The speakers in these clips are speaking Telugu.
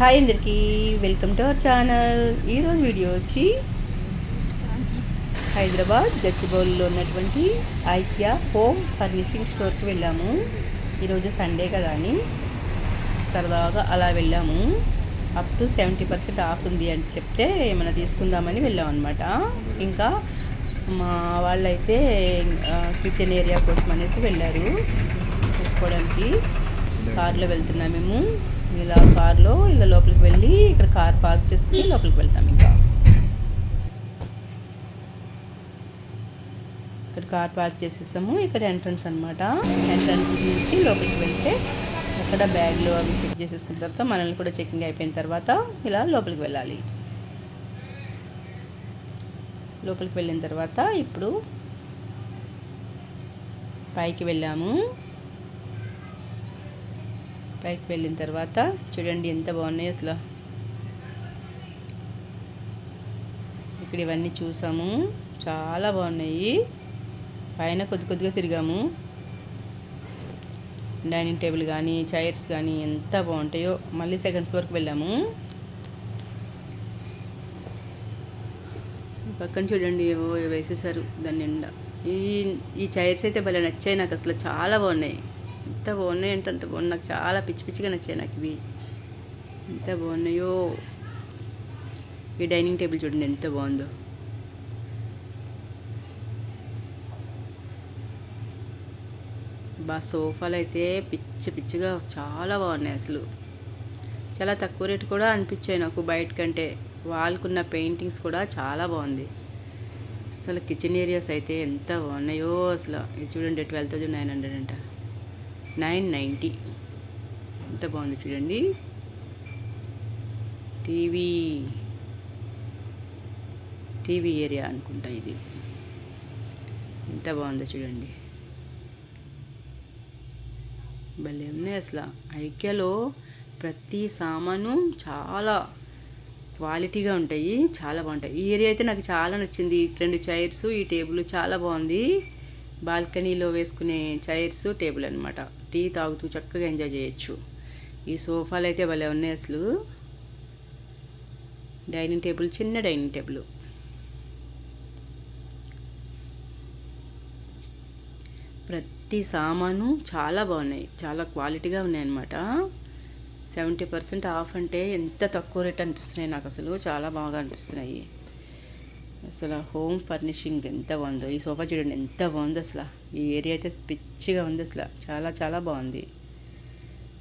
హాయ్ అందరికీ వెల్కమ్ టు అవర్ ఛానల్. ఈరోజు వీడియో వచ్చి హైదరాబాద్ గచ్చిబౌలిలో ఉన్నటువంటి ఐక్యా హోమ్ ఫర్నిషింగ్ స్టోర్కి వెళ్ళాము. ఈరోజు సండే కదా అని. సరదాగా అలా వెళ్ళాము. Up to seventy percent off ఉంది అని చెప్తే ఏమైనా తీసుకుందామని వెళ్ళాం అనమాట ఇంకా మా వాళ్ళైతే కిచెన్ ఏరియా కోసం అనేసి వెళ్ళారు. చూసుకోవడానికి. కార్లో వెళ్తున్నాం మేము. ఇలా కార్లో ఇలా లోపలికి వెళ్ళి ఇక్కడ కార్ పార్క్ చేసుకుని లోపలికి వెళ్తాం ఇంకా. ఇక్కడ కార్ పార్క్ చేసేసాము. ఇక్కడ ఎంట్రన్స్ అనమాట ఎంట్రన్స్ నుంచి లోపలికి వెళ్తే అక్కడ బ్యాగ్లు అవి చెక్ చేసేసుకున్న తర్వాత మనల్ని కూడా చెకింగ్ అయిపోయిన తర్వాత ఇలా లోపలికి వెళ్ళాలి. లోపలికి వెళ్ళిన తర్వాత ఇప్పుడు పైకి వెళ్ళాము. పైకి వెళ్ళిన తర్వాత చూడండి ఎంత బాగున్నాయి అసలు. ఇక్కడ ఇవన్నీ చూసాము. చాలా బాగున్నాయి. పైన కొద్ది కొద్దిగా తిరిగాము. డైనింగ్ టేబుల్ కానీ చైర్స్ కానీ ఎంత బాగుంటాయో మళ్ళీ సెకండ్ ఫ్లోర్కి వెళ్ళాము. పక్కన చూడండి ఏవో వేసేసారు. దాని నిండా. ఈ ఈ చైర్స్ అయితే భలే నచ్చాయి నాకు అసలు. చాలా బాగున్నాయి. ఎంత బాగున్నాయి అంటే అంత బాగున్నాయి. నాకు చాలా పిచ్చి పిచ్చిగా నచ్చాయి నాకు ఇవి. ఎంత బాగున్నాయో. ఈ డైనింగ్ టేబుల్ చూడండి ఎంత బాగుందో. బా సోఫాలు అయితే పిచ్చి పిచ్చిగా చాలా బాగున్నాయి అసలు. చాలా తక్కువ రేటు కూడా అనిపించాయి నాకు బయట కంటే. వాళ్ళకున్న పెయింటింగ్స్ కూడా చాలా బాగుంది. అసలు కిచెన్ ఏరియాస్ అయితే ఎంత బాగున్నాయో అసలు. ఇది చూడండి ట్వెల్వ్ థౌజండ్ నైన్ హండ్రెడ్ అంట. Nine ninety. ఎంత బాగుంది చూడండి. టీవీ. టీవీ ఏరియా అనుకుంటా ఇది. ఎంత బాగుందో చూడండి. భలే ఉన్నాయి అసలు. ఐక్యలో ప్రతి సామాను చాలా క్వాలిటీగా ఉంటాయి. చాలా బాగుంటాయి. ఈ ఏరియా అయితే నాకు చాలా నచ్చింది. రెండు చైర్స్ ఈ టేబుల్ చాలా బాగుంది. బాల్కనీలో వేసుకునే చైర్స్ టేబుల్ అనమాట టీ తాగుతూ చక్కగా ఎంజాయ్ చేయొచ్చు. ఈ సోఫాలు అయితే భలే ఉన్నాయి అసలు. డైనింగ్ టేబుల్ చిన్న డైనింగ్ టేబుల్. ప్రతి సామాను చాలా బాగున్నాయి. చాలా క్వాలిటీగా ఉన్నాయన్నమాట సెవెంటీ పర్సెంట్ ఆఫ్ అంటే ఎంత తక్కువ రేట్ అనిపిస్తున్నాయి నాకు అసలు. చాలా బాగా అనిపిస్తున్నాయి. అసలు హోమ్ ఫర్నిషింగ్ ఎంత బాగుందో ఈ సోఫా చూడండి ఎంత బాగుందో అసలు. ఈ ఏరియా అయితే పిచ్చిగా ఉంది అసలు. చాలా చాలా బాగుంది.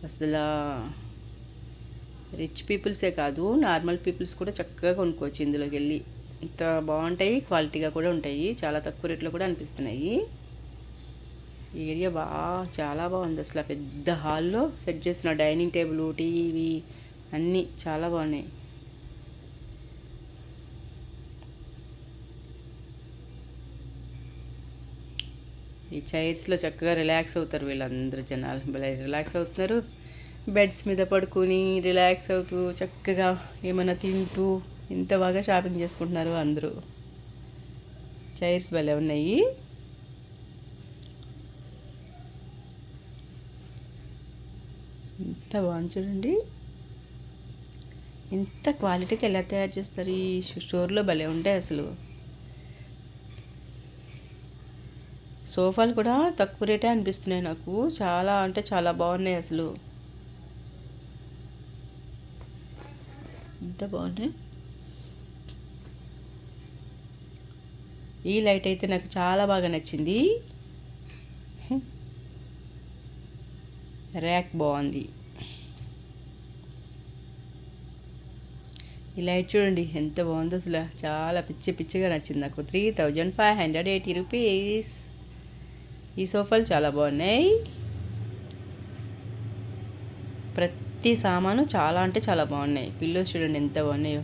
అసలు రిచ్ పీపుల్సే కాదు నార్మల్ పీపుల్స్ కూడా చక్కగా కొనుక్కోవచ్చు ఇందులోకి వెళ్ళి. ఇంత బాగుంటాయి క్వాలిటీగా కూడా ఉంటాయి. చాలా తక్కువ రేట్లో కూడా అనిపిస్తున్నాయి. ఈ ఏరియా బాగా చాలా బాగుంది అసలు. పెద్ద హాల్లో సెట్ చేసిన డైనింగ్ టేబుల్ టీవీ అన్నీ చాలా బాగున్నాయి. ఈ చైర్స్లో చక్కగా రిలాక్స్ అవుతారు వీళ్ళందరూ జనాలు. భలే రిలాక్స్ అవుతున్నారు. బెడ్స్ మీద పడుకొని రిలాక్స్ అవుతూ చక్కగా ఏమైనా తింటూ ఇంత బాగా షాపింగ్ చేసుకుంటున్నారు అందరూ. చైర్స్ భలే ఉన్నాయి. ఎంత బాగుంది చూడండి. ఇంత క్వాలిటీకి ఎలా తయారు చేస్తారు ఈ స్టోర్లో భలే ఉంటాయి అసలు. సోఫాలు కూడా తక్కువ రేటే అనిపిస్తున్నాయి నాకు. చాలా అంటే చాలా బాగున్నాయి అసలు. ఎంత బాగున్నాయి. ఈ లైట్ అయితే నాకు చాలా బాగా నచ్చింది. ర్యాక్ బాగుంది. ఈ లైట్ చూడండి ఎంత బాగుందో అసలు. చాలా పిచ్చి పిచ్చిగా నచ్చింది నాకు. Three thousand five hundred eighty rupees. ఈ సోఫాలు చాలా బాగున్నాయి. ప్రతి సామాను చాలా అంటే చాలా బాగున్నాయి. పిల్లోస్ చూడండి ఎంత బాగున్నాయో.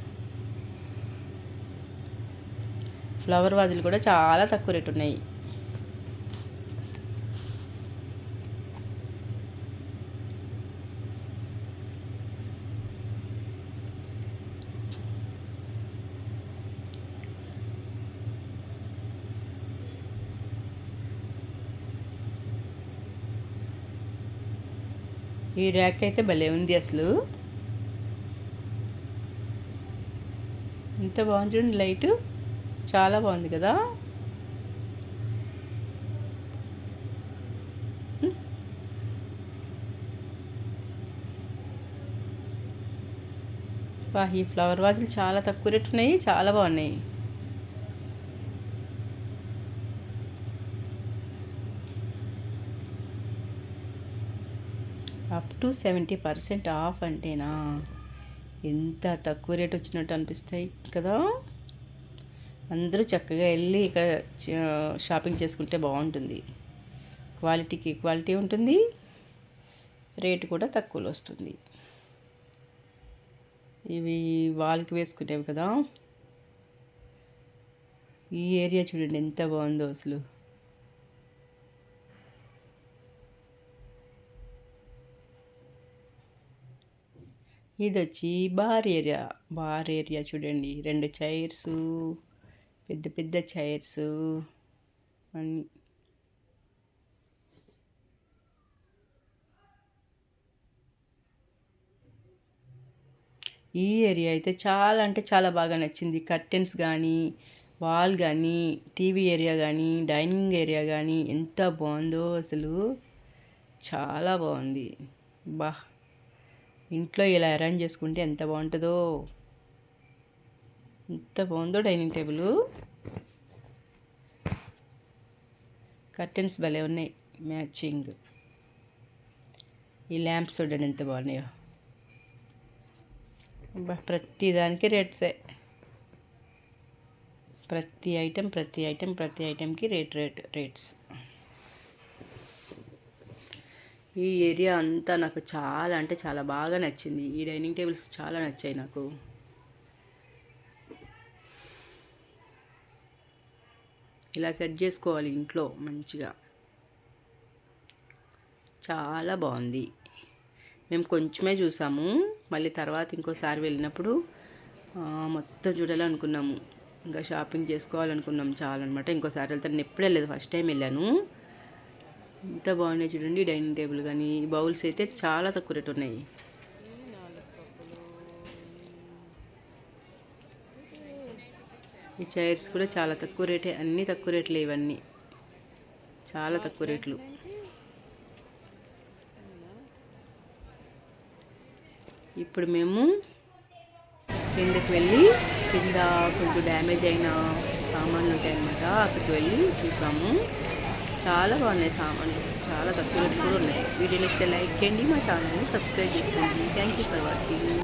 ఫ్లవర్ వాజులు కూడా చాలా తక్కువ రేటు ఉన్నాయి ఈ ర్యాక్ అయితే భలే ఉంది అసలు. ఎంత బాగుంది చూడండి లైటు చాలా బాగుంది కదా? ఈ ఫ్లవర్ వాజులు చాలా తక్కువ రేట్ ఉన్నాయి చాలా బాగున్నాయి. Up to seventy percent off అంటేనా? ఎంత తక్కువ రేట్ వచ్చినట్టు అనిపిస్తాయి కదా? అందరూ చక్కగా వెళ్ళి ఇక్కడ షాపింగ్ చేసుకుంటే బాగుంటుంది. క్వాలిటీకి క్వాలిటీ ఉంటుంది. రేటు కూడా తక్కువలో వస్తుంది. ఇవి వాల్కి వేసుకునేవి కదా? ఈ ఏరియా చూడండి ఎంత బాగుందో అసలు. ఇది వచ్చి బార్ ఏరియా. బార్ ఏరియా చూడండి. రెండు చైర్స్ పెద్ద పెద్ద చైర్స్. అన్నీ ఈ ఏరియా అయితే చాలా అంటే చాలా బాగా నచ్చింది. కర్టెన్స్ కానీ వాల్ కానీ టీవీ ఏరియా కానీ డైనింగ్ ఏరియా కానీ ఎంత బాగుందో అసలు. చాలా బాగుంది. బా ఇంట్లో ఇలా అరేంజ్ చేసుకుంటే ఎంత బాగుంటుందో. ఎంత బాగుందో డైనింగ్ టేబుల్. కర్టెన్స్ భలే ఉన్నాయి. మ్యాచింగ్. ఈ ల్యాంప్స్ చూడండి ఎంత బాగున్నాయో. ప్రతి దానికి రేట్సే. ప్రతి ఐటెం ప్రతి ఐటెం ప్రతి ఐటెంకి రేట్ రేట్ రేట్స్. ఈ ఏరియా అంతా నాకు చాలా అంటే చాలా బాగా నచ్చింది. ఈ డైనింగ్ టేబుల్స్ చాలా నచ్చాయి నాకు. ఇలా సెట్ చేసుకోవాలి ఇంట్లో మంచిగా. చాలా బాగుంది. మేము కొంచెమే చూసాము. మళ్ళీ తర్వాత ఇంకోసారి వెళ్ళినప్పుడు మొత్తం చూడాలనుకున్నాము. ఇంకా షాపింగ్ చేసుకోవాలనుకున్నాం చాలా అనమాట ఇంకోసారి వెళ్తాను ఎప్పుడు వెళ్ళలేదు. ఫస్ట్ టైం వెళ్ళాను. ఎంత బాగున్నాయి చూడండి డైనింగ్ టేబుల్ కానీ బౌల్స్ అయితే చాలా తక్కువ రేట్ ఉన్నాయి. ఈ చైర్స్ కూడా చాలా తక్కువ రేటే అన్నీ తక్కువ రేట్లే ఇవన్నీ. చాలా తక్కువ రేట్లు. ఇప్పుడు మేము కిందకి వెళ్ళి కింద కొంచెం డ్యామేజ్ అయిన సామాన్లు ఉంటాయన్నమాట అక్కడికి వెళ్ళి చూసాము. చాలా బాగున్నాయి సామాన్లు. చాలా తక్కువ రేటు కూడా ఉన్నాయి. వీడియోని ఇస్తే లైక్ చేయండి మా ఛానల్ని సబ్స్క్రైబ్ చేసుకోండి. Thank you for watching